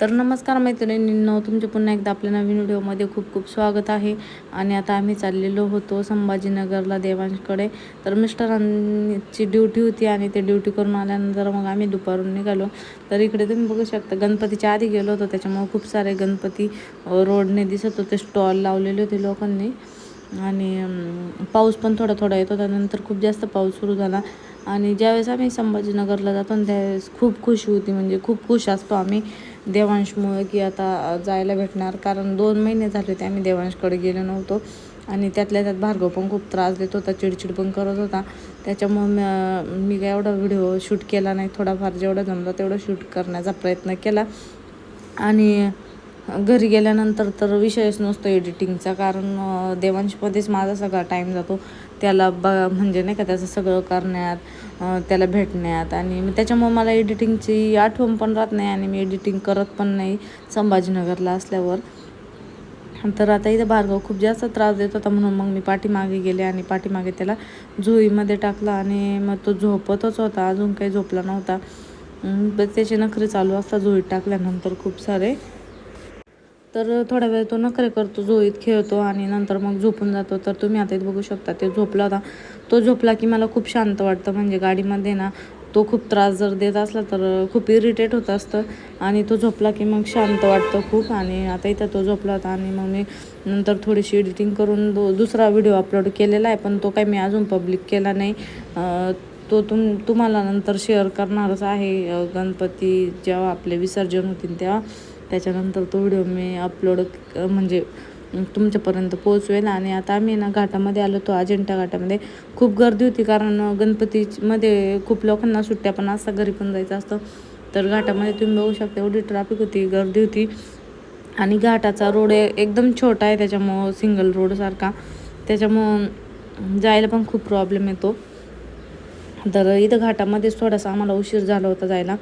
तर नमस्कार मैत्रिणींनो तुमचे पुन्हा एकदा आपल्या नवीन व्हिडिओमध्ये खूप खूप स्वागत आहे. आणि आता आम्ही चाललेलो होतो संभाजीनगरला देवांशकडे तर मिस्टरांची ड्युटी होती आणि ते ड्युटी करून आल्यानंतर मग आम्ही दुपारून निघालो. तर इकडे तुम्ही बघू शकता गणपतीच्या आधी गेलो होतो. त्याच्यामुळे खूप सारे गणपती रोडने दिसत होते. स्टॉल लावलेले होते लोकांनी. आणि पाऊस पण थोडा थोडा येत होता. नंतर खूप जास्त पाऊस सुरू झाला. आणि ज्यावेळेस आम्ही संभाजीनगरला जातो आणि त्यावेळेस खूप खुशी होती. म्हणजे खूप खुश असतो आम्ही. देवांशमुळे की आता जायला भेटणार. कारण दोन महिने झाले होते आम्ही देवांशकडे गेलो नव्हतो. आणि त्यातल्या त्यात भार्गव पण खूप त्रास देत होता चिडचिड पण करत होता. त्याच्यामुळं मी काय एवढा व्हिडिओ शूट केला नाही. थोडाफार जेवढा जमला तेवढं शूट करण्याचा प्रयत्न केला. आणि घरी गेल्यानंतर तर विषयच नसतो एडिटिंगचा कारण देवांशमध्येच माझा सगळा टाईम जातो. त्याला ब म्हणजे नाही का त्याचं सगळं करण्यात त्याला भेटण्यात. आणि मग त्याच्यामुळं मला एडिटिंगची आठवण पण राहत नाही आणि मी एडिटिंग करत पण नाही संभाजीनगरला असल्यावर. तर आता इथं भार्गव खूप जास्त त्रास देत होता म्हणून मग मी पाठीमागे गेले आणि पाठीमागे त्याला झोळीमध्ये टाकलं आणि मग तो झोपतच होता अजून काही झोपला नव्हता. अं, पण त्याचे नखरे चालू असतात झोळीत टाकल्यानंतर खूप सारे तर थोड्या वेळ तो नखरे करतो झोळीत खेळतो आणि नंतर मग झोपून जातो. तर तुम्ही आता इथे बघू शकता ते झोपला होता. तो झोपला की मला खूप शांत वाटतं. म्हणजे गाडीमध्ये ना तो खूप त्रास जर देत असला तर खूप इरिटेट होत असतं. आणि तो झोपला की मग शांत वाटतं खूप. आणि आता इथं तो झोपला होता आणि मग मी नंतर थोडीशी एडिटिंग करून दो दुसरा व्हिडिओ अपलोड केलेला आहे. पण तो काही मी अजून पब्लिक केला नाही. तो तुम तुम्हाला नंतर शेअर करणारच आहे. गणपती जेव्हा आपले विसर्जन होतील तेव्हा. त्याच्यानंतर तो व्हिडिओ मी अपलोड म्हणजे तुमच्यापर्यंत पोहोचवेल. आणि आता आम्ही ना घाटामध्ये आलो तो अजिंठा घाटामध्ये. खूप गर्दी होती कारण गणपतीमध्ये खूप लोकांना सुट्ट्या पण असतात घरी पण जायचं असतं. तर घाटामध्ये तुम्ही बघू शकता एवढी ट्रॅफिक होती गर्दी होती. आणि घाटाचा रोड एकदम छोटा आहे त्याच्यामुळं सिंगल रोडसारखा त्याच्यामुळं जायला पण खूप प्रॉब्लेम येतो. तर इथं घाटामध्येच थोडासा आम्हाला उशीर झाला होता जायला.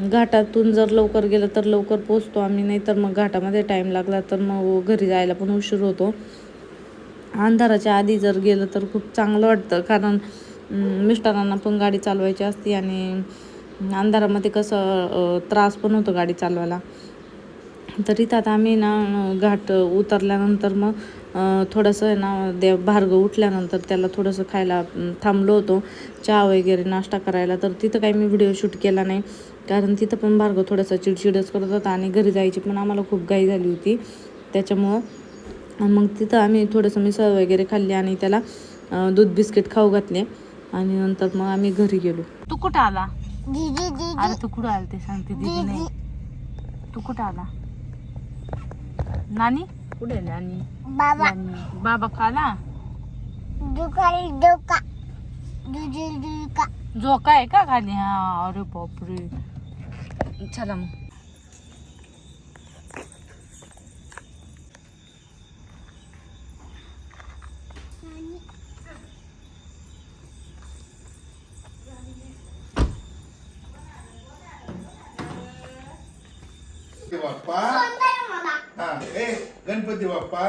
घाटातून जर लवकर गेलं तर लवकर पोचतो आम्ही नाही तर मग घाटामध्ये टाईम लागला तर मग घरी जायला पण उशीर होतो. अंधाराच्या आधी जर गेलं तर खूप चांगलं वाटतं कारण मिस्टरांना पण गाडी चालवायची असते आणि अंधारामध्ये कसं त्रास पण होतो गाडी चालवायला. तर इथं आता आम्ही ना घाट उतरल्यानंतर मग थोडंसं आहे ना देव भार्ग उठल्यानंतर त्याला थोडंसं खायला थांबलो होतो. चहा वगैरे नाश्ता करायला तर तिथं काही मी व्हिडिओ शूट केला नाही. कारण तिथं पण भार्गव थोडासा चिडचिडच करत होता आणि घरी जायची पण आम्हाला खूप घाई झाली होती. त्याच्यामुळं आणि मग तिथं आम्ही थोडंसं मिसळ वगैरे खाल्ली आणि त्याला दूध बिस्किट खाऊ घातले. आणि नंतर मग आम्ही घरी गेलो. तू कुठं आला? अरे तू कुठं आला ते सांगते दीदी नाही. तू कुठं आला? नानी? कुठे आहे नानी? बाबा. नानी. बाबा खाला? झोका आहे का खाली? हा अरे बापरे. चला मग. गणपती बाप्पा. हा गणपती बाप्पा.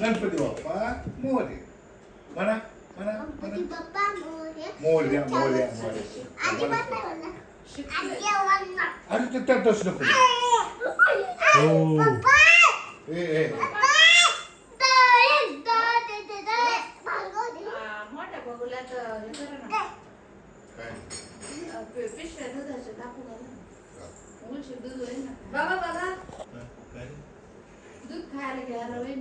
गणपती बाप्पा. मोर म्हणा. मोरया. मोर्या मोरया अरे ते त्यातच नको. हो. पप्पा. ए ए. हे बाबा बाबा काय? दूध खायला घ्यायला होईल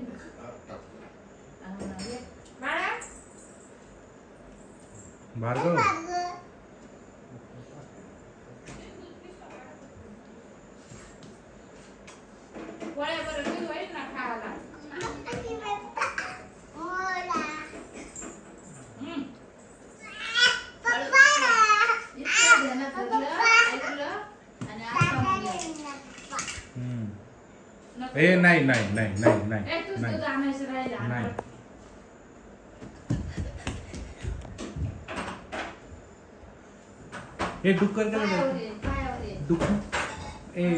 नको. ए नाही नाही नाही नाही नाही ए, तूच नाही दूध आणायचं राहिलं नाही ए